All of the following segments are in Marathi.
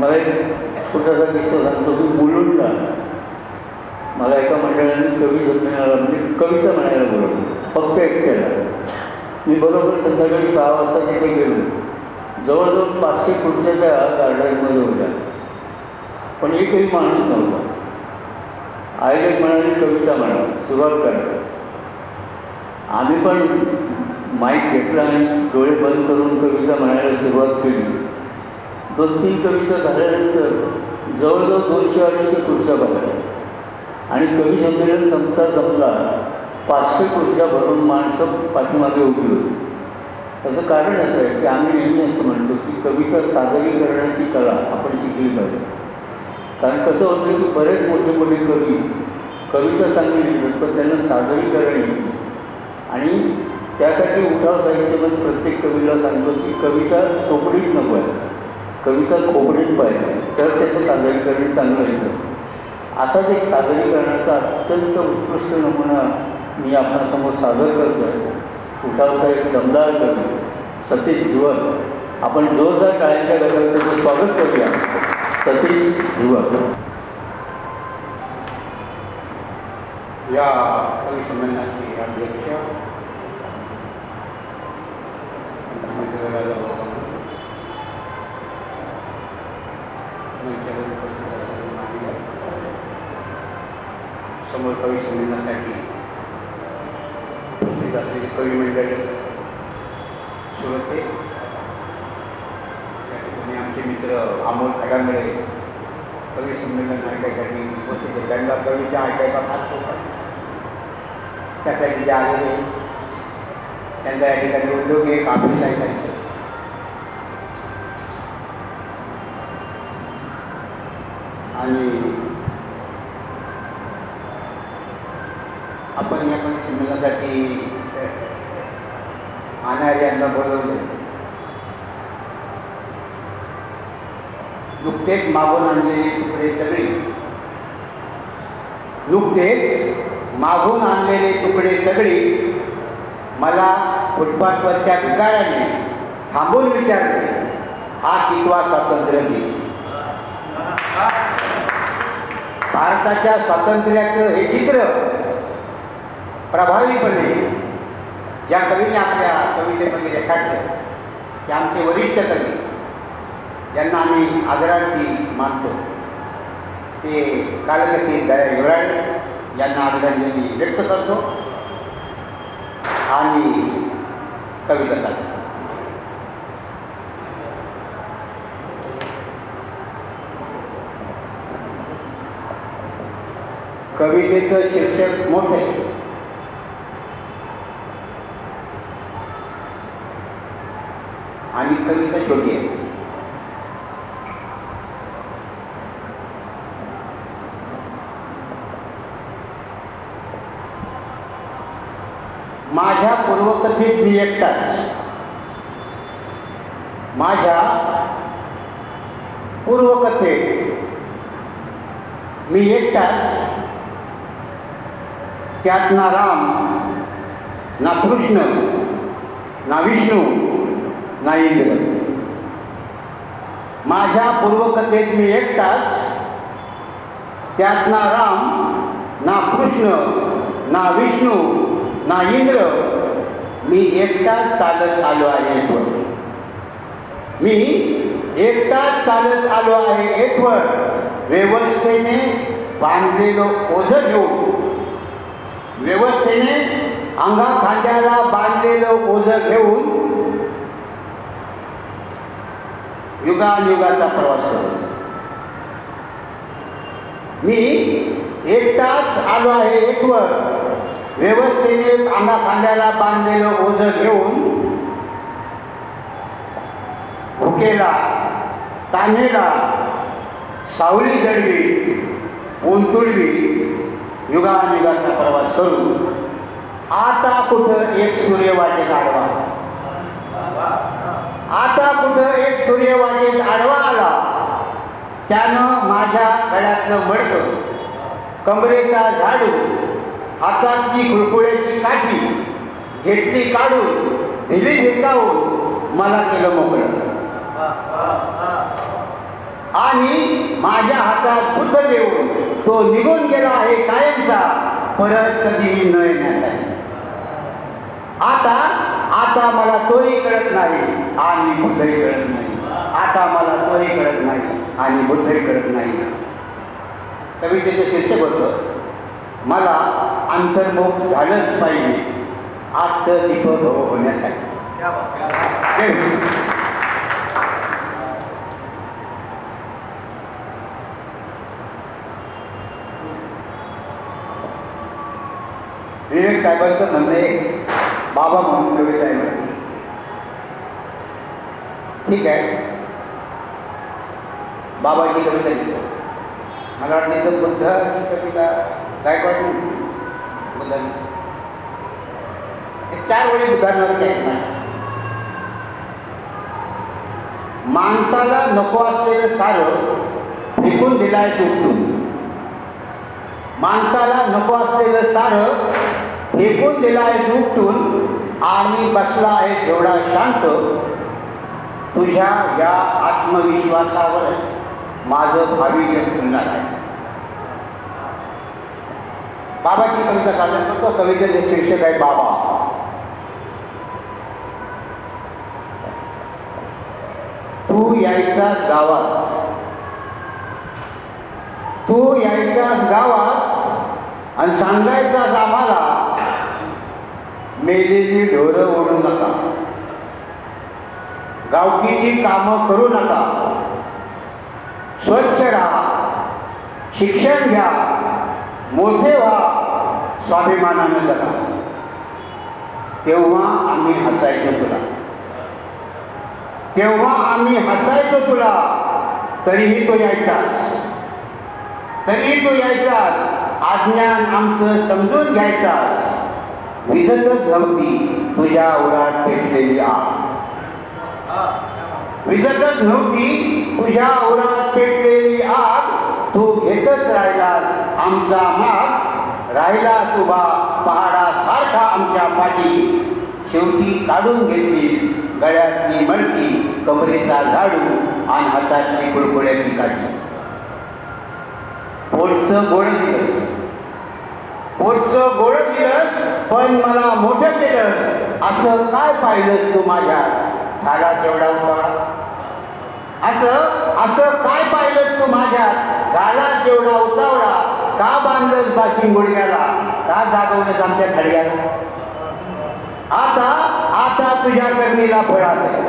मला एक छोटासा किस्सा सांगतो. की मुलुंडला मला एका मंडळाने कवी संमेलनाला म्हणजे कविता म्हणायला बोलवलं. फक्त एकट्याला. मी बरोबर संध्याकाळी सहा वाजता तिथे गेलो. जवळजवळ पाचशे खुर्च्या त्या गार्डनमध्ये होत्या. पण एकही माणूस नव्हता. आयोजक म्हणाली कविता म्हणा सुरुवात करा. आम्ही पण माईक घेतला आणि डोळे बंद करून कविता म्हणायला सुरुवात केली. दोन तीन कविता झाल्यानंतर जवळजवळ दोनशे अडीचशे खुर्च्या भरल्या आणि कवी संमेलन संपता संपला पाचशे खुर्च्या भरून माणसं पाठीमागे उभी होती. त्याचं कारण असं आहे की आम्ही नेहमी असं म्हणतो की कविता सादरीकरणाची कला आपण शिकली पाहिजे. कारण कसं होतं की बरेच मोठे मोठे कवी कविता चांगली पण त्यांना सादरीकरण येत आणि त्यासाठी उठाव साहित्य पण प्रत्येक कवीला सांगतो की कविता चोपडीत नको आहे. कविता खोबडीत पाहिजे. तर त्याचं सादरीकरण चांगलं येतं असाच एक सादरीकरणाचा अत्यंत उत्कृष्ट नमुना मी आपणासमोर सादर करतो आहे उठावचा एक दमदार कवी सतीश धुवर. आपण जोरदार टाळ्यांच्या गटात त्याचं स्वागत करूया. सतीश धुवर. या कवी अध्यक्ष समोर म्हणजे कवी म्हणजे संमेलनासाठी उपस्थित असलेली कवी मंडळी श्रोते या ठिकाणी आमचे मित्र अमोल खडांगळे कवी संमेलन ऐकायसाठी उपस्थित आहेत. त्यांना कविता ऐकायचा फार शौक त्यासाठी जे आलेले त्यांचा या ठिकाणी उद्योग एक ऑफिस ऐकायचं आणि आपण या पण संमेलनासाठी आणायला यांना बोलवले. नुकतेच मागून आणलेले तुकडे सगळे. नुकतेच मागून आणलेले तुकडे सगळे मला फुटपाथवरच्या भिकाऱ्याने थांबून विचारले हा कितवा स्वातंत्र्य दिन? भारताच्या स्वातंत्र्याचं हे चित्र प्रभावीपणे ज्या कवीने आपल्या कवितेमध्ये रेखाटलं. ते आमचे वरिष्ठ कवी ज्यांना आम्ही आदरार्थी मानतो. ते कालकथी दया युवराळे यांना आदरांजली व्यक्त करतो आणि कविता सांगतो. कवितेचं शीर्षक आहे. आणि कविता छोटी आहे माझ्या पूर्वकथेत मी एकटाच. माझ्या पूर्वकथेत मी एकटाच. त्यात ना राम ना कृष्ण ना विष्णू ना इंद्र माझ्या पूर्वकथेत मी एकटाच त्यात ना राम ना कृष्ण ना विष्णू ना इंद्र मी एकटाच चालत आलो आहे येथवर. मी एकटाच चालत आलो आहे येथवर. व्यवस्थेने बांधलेलं ओझं घेऊन व्यवस्थेने अंगा खांद्याला बांधलेलं ओझं घेऊन युगायुगाचा प्रवास करतो मी एकटाच आलो आहे एकवर. व्यवस्थेने अंगा खांद्याला बांधलेलं ओझं घेऊन भुकेला तान्हेला सावली दडवी उंतुळवी युगानिगाचा प्रवास करून आता कुठं एक सूर्य वाटे काढवा आता कुठं एक सूर्यवाटीत आडवा आला त्यानं माझ्या गळ्यातलं मडकं कमरेचा झाडू हातातली खुळखुळ्याची काठी घेतली काढून दिली भिकावून मला केलं मोकळं. आणि माझ्या हातात बुद्ध देऊन तो निघून गेला आहे कायमचा परत कधीही न येण्यासाठी. आता आता मला तोही कळत नाही आणि बुद्धही कळत नाही. आता मला तोही कळत नाही आणि बुद्धही कळत नाही. कवितेचे शीर्षक होतं मला अंतर्मुख झालंच पाहिजे आत्मदीपक होण्यासाठी. जय हिंद. विवेक साहेबांचं म्हणणं आहे बाबा म्हणून कविता आहे ठीक आहे. बाबाची कविता लिहितो. मला वाटते तर बुद्धाची कविता गायकवाड बुद्धांनी. चार वेळी बुद्धांवर आहेत माणसाला नको असलेलं सारं फेकून दिलाय सुटून माणसाला नको असलेलं सारं फेकून दिलाय उपटून आणि बसला आहे एवढा शांत तुझ्या या आत्मविश्वासावर माझं भावी पुन्हा आहे. बाबाची कविता सादर करतो. कवितेचे शीर्षक आहे बाबा. तू यायचा गावात. तू यायचा गावात आणि सांगायचास आम्हाला मेलेली ढोरं ओढू नका. गावकीची कामं करू नका. स्वच्छ राहा. शिक्षण घ्या. मोठे व्हा. स्वाभिमानानं जगा. तेव्हा आम्ही हसायचो तुला. तेव्हा आम्ही हसायचो तुला. तरीही तो यायचाच. तरीही तो यायचाच. अज्ञान आमचं समजून घ्यायचाच. विधतच नव्हती तुझ्या उरात पेटलेली आग. विजतच नव्हती तुझ्या उरात पेटलेली आग. तू घेतच राहिलास आमचा माग. राहिला उभा पहाडासारखा आमच्या पाठी. शेवटी काढून घेतलीस गळ्यातली मडकी कमरेचा झाडू आणि हातातली कुळकुळ्याची काढली पोटचं गोड दिलंस. पोटचं गोड दिलं पण मला मोठं केलं असं काय पाहिलं तू माझ्या? झाला तेवढा उतावळा असं असं काय पाहिलं तू माझ्या? झाला तेवढा उतावळा. का बांधलंस बाशिंग गुडघ्याला का जागवलं आमच्या खडग्याला आता आता तुझ्या कर्मीला फळ आलंय.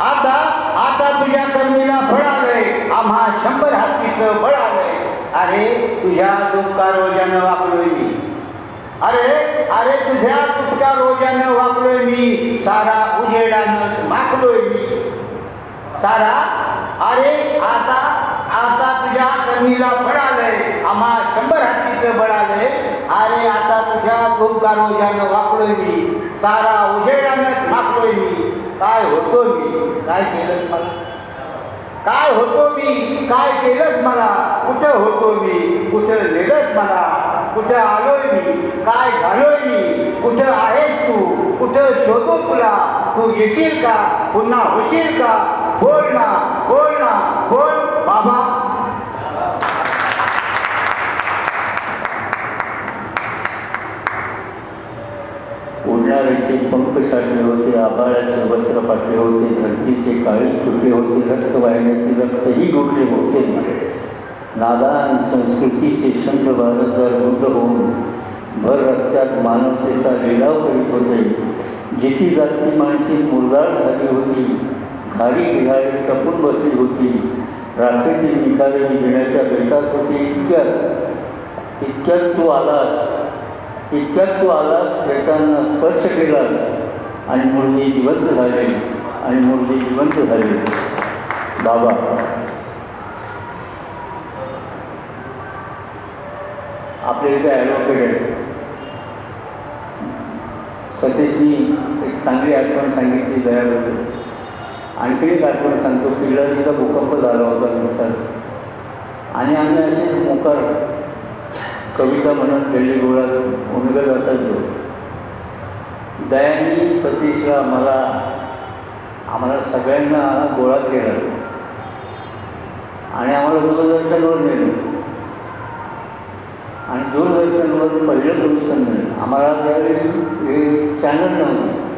आता आता तुझ्या कर्मीला फळ आलंय. आम्हा शंभर हत्तीचं फळ आलंय. अरे तुझ्या दुःखा रोजानं वापलोय मी. अरे अरे तुझ्या तुटका रोजानं वापलोय मी. सारा उजेडानं माकलोय मी. सारा अरे आता आता तुझ्या कमीला फळ आलंय आम्हा शंभर हत्तीचं बळ आलंय अरे आता तुझ्या तुटका रोजानं वापलोय मी. सारा उजेडानं माखलोय मी. काय होतो मी? काय केलंस मला? काय होतो मी? काय केलंच मला? कुठं होतो मी? कुठं नेलंच मला? कुठं आलोय मी? काय झालोय मी? कुठं आहेस तू? कुठं शोधू तुला? तू येशील का? पुन्हा होशील का? बोल ना बोल ना बोल बाबा उडणाऱ्याचे पंख साठले होते आभाळाचे वस्त्र पाठले होते धरतीचे काळी तुटले होते रक्त वाहिण्याचे रक्तही गुटले होते. नादान संस्कृतीचे संत भारतदार बुद्ध होऊन भर रस्त्यात मानवतेचा लिलाव करीत होते. जिथे जाती माणसे मुरदार झाली होती घारी बिहारी टपून बसली होती. रात्रीतील निकाले देण्याच्या बेटात होते इतक्यात इतक्यात तू आलास. इतक्यात तू आलास प्रेतांना स्पर्श केलास आणि मुलगी जिवंत झाली. आणि मुलगी जिवंत झाली. बाबा. आपले इथे ॲडव्होकेट आहेत. सतीशनी एक चांगली आठवण सांगितली दयाबद्दल. आणखी एक आठवण सांगतो. किल्लारीचा भूकंप झाला होता नुकताच. आणि आम्ही असे मोकार कविता म्हणत दिल्ली गोळात उमगत असायचो दयानी सतीशला मला आम्हाला सगळ्यांना गोळा केला. आणि आम्हाला दूरदर्शनवर नेलं. आणि दूरदर्शनवर पहिलं प्रदूषण मिळेल आम्हाला त्यावेळी हे चॅनल नव्हतं.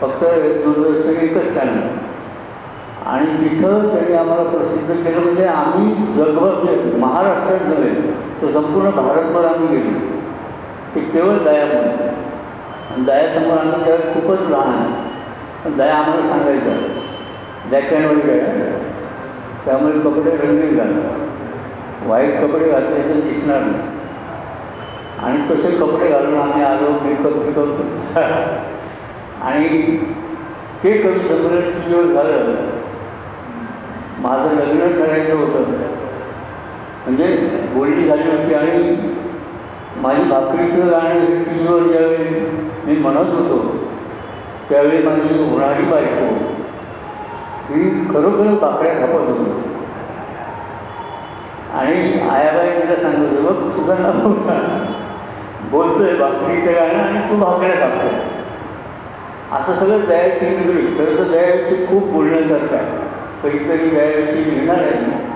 फक्त दूरदर्शन एकच चॅनल आणि तिथं त्यांनी आम्हाला प्रसिद्ध केलं म्हणजे आम्ही जगभर महाराष्ट्रात नव्हे तर संपूर्ण भारतभर आम्ही गेलो. ते केवळ दयामुळे आणि दयासमोर आम्ही त्यावेळी खूपच लहान आहे. पण दया आम्हाला सांगायचं ब्लॅक अँड व्हाईट आहे त्यामुळे कपडे रंगीन घालतात वाईट कपडे घातले तर दिसणार नाही. आणि तसे कपडे घालून आम्ही आलो मेकअप बिकअप आणि ते कवी संमेलन झालं. माझं लग्न करायचं होतं. म्हणजे बोलणी झाली होती आणि माझी भाकरीचं गाणं टीव्हीवर ज्यावेळी मी म्हणत होतो त्यावेळी माझी होणारी बायको ही खरोखर भाकऱ्या खापत होती. आणि आयाबाई तिला सांगत होते बघ तुझं ना बोलतोय भाकरीचं गाणं आणि तू भाकऱ्या खापतोय असं सगळं दयाची निगडीत तर दयाची खूप बोलण्यासारखं आहे. 所以这应该是心灵的人。